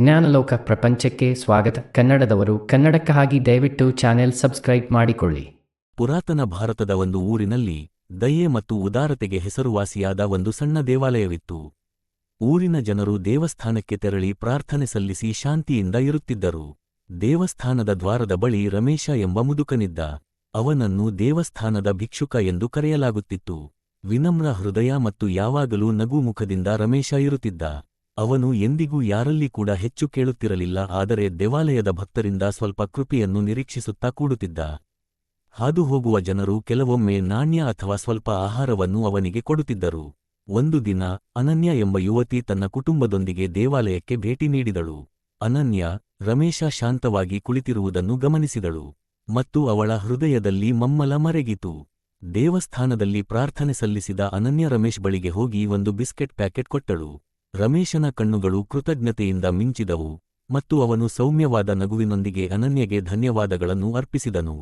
ಜ್ಞಾನಲೋಕ ಪ್ರಪಂಚಕ್ಕೆ ಸ್ವಾಗತ. ಕನ್ನಡದವರು ಕನ್ನಡಕ್ಕಾಗಿ ದಯವಿಟ್ಟು ಚಾನೆಲ್ ಸಬ್ಸ್ಕ್ರೈಬ್ ಮಾಡಿಕೊಳ್ಳಿ. ಪುರಾತನ ಭಾರತದ ಒಂದು ಊರಿನಲ್ಲಿ ದಯೆ ಮತ್ತು ಉದಾರತೆಗೆ ಹೆಸರುವಾಸಿಯಾದ ಒಂದು ಸಣ್ಣ ದೇವಾಲಯವಿತ್ತು. ಊರಿನ ಜನರು ದೇವಸ್ಥಾನಕ್ಕೆ ತೆರಳಿ ಪ್ರಾರ್ಥನೆ ಸಲ್ಲಿಸಿ ಶಾಂತಿಯಿಂದ ಇರುತ್ತಿದ್ದರು. ದೇವಸ್ಥಾನದ ದ್ವಾರದ ಬಳಿ ರಮೇಶ ಎಂಬ ಮುದುಕನಿದ್ದ. ಅವನನ್ನು ದೇವಸ್ಥಾನದ ಭಿಕ್ಷುಕ ಎಂದು ಕರೆಯಲಾಗುತ್ತಿತ್ತು. ವಿನಮ್ರ ಹೃದಯ ಮತ್ತು ಯಾವಾಗಲೂ ನಗುಮುಖದಿಂದ ರಮೇಶ ಇರುತ್ತಿದ್ದ. ಅವನು ಎಂದಿಗೂ ಯಾರಲ್ಲಿ ಕೂಡ ಹೆಚ್ಚು ಕೇಳುತ್ತಿರಲಿಲ್ಲ, ಆದರೆ ದೇವಾಲಯದ ಭಕ್ತರಿಂದ ಸ್ವಲ್ಪ ಕೃಪೆಯನ್ನು ನಿರೀಕ್ಷಿಸುತ್ತಾ ಕೂಡುತ್ತಿದ್ದ. ಹಾದುಹೋಗುವ ಜನರು ಕೆಲವೊಮ್ಮೆ ನಾಣ್ಯ ಅಥವಾ ಸ್ವಲ್ಪ ಆಹಾರವನ್ನು ಅವನಿಗೆ ಕೊಡುತ್ತಿದ್ದರು. ಒಂದು ದಿನ ಅನನ್ಯ ಎಂಬ ಯುವತಿ ತನ್ನ ಕುಟುಂಬದೊಂದಿಗೆ ದೇವಾಲಯಕ್ಕೆ ಭೇಟಿ ನೀಡಿದಳು. ಅನನ್ಯ ರಮೇಶ ಶಾಂತವಾಗಿ ಕುಳಿತಿರುವುದನ್ನು ಗಮನಿಸಿದಳು ಮತ್ತು ಅವಳ ಹೃದಯದಲ್ಲಿ ಮಮ್ಮಲ ಮರೆಗಿತು. ದೇವಸ್ಥಾನದಲ್ಲಿ ಪ್ರಾರ್ಥನೆ ಸಲ್ಲಿಸಿದ ಅನನ್ಯ ರಮೇಶ್ ಬಳಿಗೆ ಹೋಗಿ ಒಂದು ಬಿಸ್ಕೆಟ್ ಪ್ಯಾಕೆಟ್ ಕೊಟ್ಟಳು. ರಮೇಶನ ಕಣ್ಣುಗಳು ಕೃತಜ್ಞತೆಯಿಂದ ಮಿಂಚಿದವು ಮತ್ತು ಅವನು ಸೌಮ್ಯವಾದ ನಗುವಿನೊಂದಿಗೆ ಅನನ್ಯಗೆ ಧನ್ಯವಾದಗಳನ್ನು ಅರ್ಪಿಸಿದನು.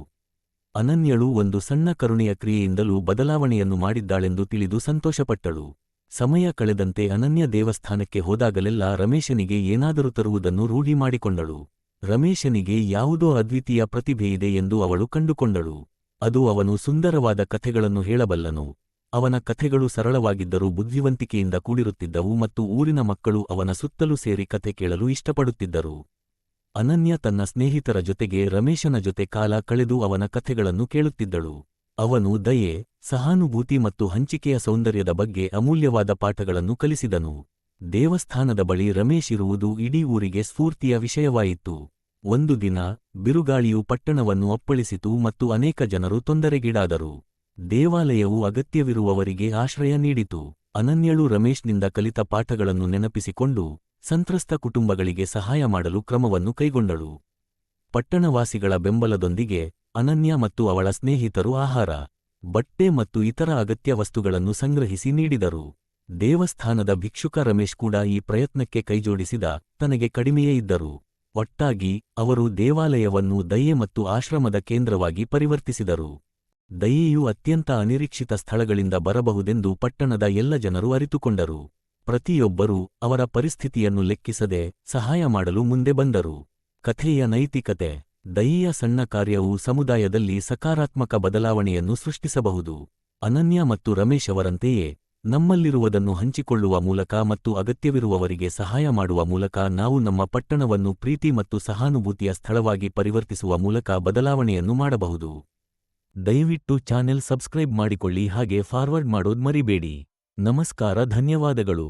ಅನನ್ಯಳು ಒಂದು ಸಣ್ಣ ಕರುಣೆಯ ಕ್ರಿಯೆಯಿಂದಲೂ ಬದಲಾವಣೆಯನ್ನು ಮಾಡಿದ್ದಾಳೆಂದು ತಿಳಿದು ಸಂತೋಷಪಟ್ಟಳು. ಸಮಯ ಕಳೆದಂತೆ ಅನನ್ಯ ದೇವಸ್ಥಾನಕ್ಕೆ ಹೋದಾಗಲೆಲ್ಲ ರಮೇಶನಿಗೆ ಏನಾದರೂ ತರುವುದನ್ನು ರೂಢಿ ಮಾಡಿಕೊಂಡಳು. ರಮೇಶನಿಗೆ ಯಾವುದೋ ಅದ್ವಿತೀಯ ಪ್ರತಿಭೆಯಿದೆ ಎಂದು ಅವಳು ಕಂಡುಕೊಂಡಳು. ಅದು ಅವನು ಸುಂದರವಾದ ಕಥೆಗಳನ್ನು ಹೇಳಬಲ್ಲನು. ಅವನ ಕಥೆಗಳು ಸರಳವಾಗಿದ್ದರೂ ಬುದ್ಧಿವಂತಿಕೆಯಿಂದ ಕೂಡಿರುತ್ತಿದ್ದವು ಮತ್ತು ಊರಿನ ಮಕ್ಕಳು ಅವನ ಸುತ್ತಲೂ ಸೇರಿ ಕಥೆ ಕೇಳಲು ಇಷ್ಟಪಡುತ್ತಿದ್ದರು. ಅನನ್ಯ ತನ್ನ ಸ್ನೇಹಿತರ ಜೊತೆಗೆ ರಮೇಶನ ಜೊತೆ ಕಾಲ ಕಳೆದು ಅವನ ಕಥೆಗಳನ್ನು ಕೇಳುತ್ತಿದ್ದಳು. ಅವನು ದಯೆ, ಸಹಾನುಭೂತಿ ಮತ್ತು ಹಂಚಿಕೆಯ ಸೌಂದರ್ಯದ ಬಗ್ಗೆ ಅಮೂಲ್ಯವಾದ ಪಾಠಗಳನ್ನು ಕಲಿಸಿದನು. ದೇವಸ್ಥಾನದ ಬಳಿ ರಮೇಶ್ ಇರುವುದು ಇಡೀ ಊರಿಗೆ ಸ್ಫೂರ್ತಿಯ ವಿಷಯವಾಯಿತು. ಒಂದು ದಿನ ಬಿರುಗಾಳಿಯು ಪಟ್ಟಣವನ್ನು ಅಪ್ಪಳಿಸಿತು ಮತ್ತು ಅನೇಕ ಜನರು ತೊಂದರೆಗೀಡಾದರು. ದೇವಾಲಯವು ಅಗತ್ಯವಿರುವವರಿಗೆ ಆಶ್ರಯ ನೀಡಿತು. ಅನನ್ಯಳು ರಮೇಶ್ನಿಂದ ಕಲಿತ ಪಾಠಗಳನ್ನು ನೆನಪಿಸಿಕೊಂಡು ಸಂತ್ರಸ್ತ ಕುಟುಂಬಗಳಿಗೆ ಸಹಾಯ ಮಾಡಲು ಕ್ರಮವನ್ನು ಕೈಗೊಂಡಳು. ಪಟ್ಟಣವಾಸಿಗಳ ಬೆಂಬಲದೊಂದಿಗೆ ಅನನ್ಯ ಮತ್ತು ಅವಳ ಸ್ನೇಹಿತರು ಆಹಾರ, ಬಟ್ಟೆ ಮತ್ತು ಇತರ ಅಗತ್ಯ ವಸ್ತುಗಳನ್ನು ಸಂಗ್ರಹಿಸಿ ನೀಡಿದರು. ದೇವಸ್ಥಾನದ ಭಿಕ್ಷುಕ ರಮೇಶ್ ಕೂಡ ಈ ಪ್ರಯತ್ನಕ್ಕೆ ಕೈಜೋಡಿಸಿದ ತನಗೆ ಕಡಿಮೆಯೇ ಇದ್ದರು. ಒಟ್ಟಾಗಿ ಅವರು ದೇವಾಲಯವನ್ನು ದಯೆ ಮತ್ತು ಆಶ್ರಮದ ಕೇಂದ್ರವಾಗಿ ಪರಿವರ್ತಿಸಿದರು. ದಯೆಯು ಅತ್ಯಂತ ಅನಿರೀಕ್ಷಿತ ಸ್ಥಳಗಳಿಂದ ಬರಬಹುದೆಂದು ಪಟ್ಟಣದ ಎಲ್ಲ ಜನರು ಅರಿತುಕೊಂಡರು. ಪ್ರತಿಯೊಬ್ಬರೂ ಅವರ ಪರಿಸ್ಥಿತಿಯನ್ನು ಲೆಕ್ಕಿಸದೆ ಸಹಾಯ ಮಾಡಲು ಮುಂದೆ ಬಂದರು. ಕಥೆಯ ನೈತಿಕತೆ, ದಯೆಯ ಸಣ್ಣ ಕಾರ್ಯವು ಸಮುದಾಯದಲ್ಲಿ ಸಕಾರಾತ್ಮಕ ಬದಲಾವಣೆಯನ್ನು ಸೃಷ್ಟಿಸಬಹುದು. ಅನನ್ಯ ಮತ್ತು ರಮೇಶ್ ಅವರಂತೆಯೇ, ನಮ್ಮಲ್ಲಿರುವುದನ್ನು ಹಂಚಿಕೊಳ್ಳುವ ಮೂಲಕ ಮತ್ತು ಅಗತ್ಯವಿರುವವರಿಗೆ ಸಹಾಯ ಮಾಡುವ ಮೂಲಕ ನಾವು ನಮ್ಮ ಪಟ್ಟಣವನ್ನು ಪ್ರೀತಿ ಮತ್ತು ಸಹಾನುಭೂತಿಯ ಸ್ಥಳವಾಗಿ ಪರಿವರ್ತಿಸುವ ಮೂಲಕ ಬದಲಾವಣೆಯನ್ನು ಮಾಡಬಹುದು. ದಯವಿಟ್ಟು ಚಾನೆಲ್ ಸಬ್ಸ್ಕ್ರೈಬ್ ಮಾಡಿಕೊಳ್ಳಿ ಹಾಗೆ ಫಾರ್ವರ್ಡ್ ಮಾಡೋದ್ ಮರಿಬೇಡಿ. ನಮಸ್ಕಾರ ಧನ್ಯವಾದಗಳು.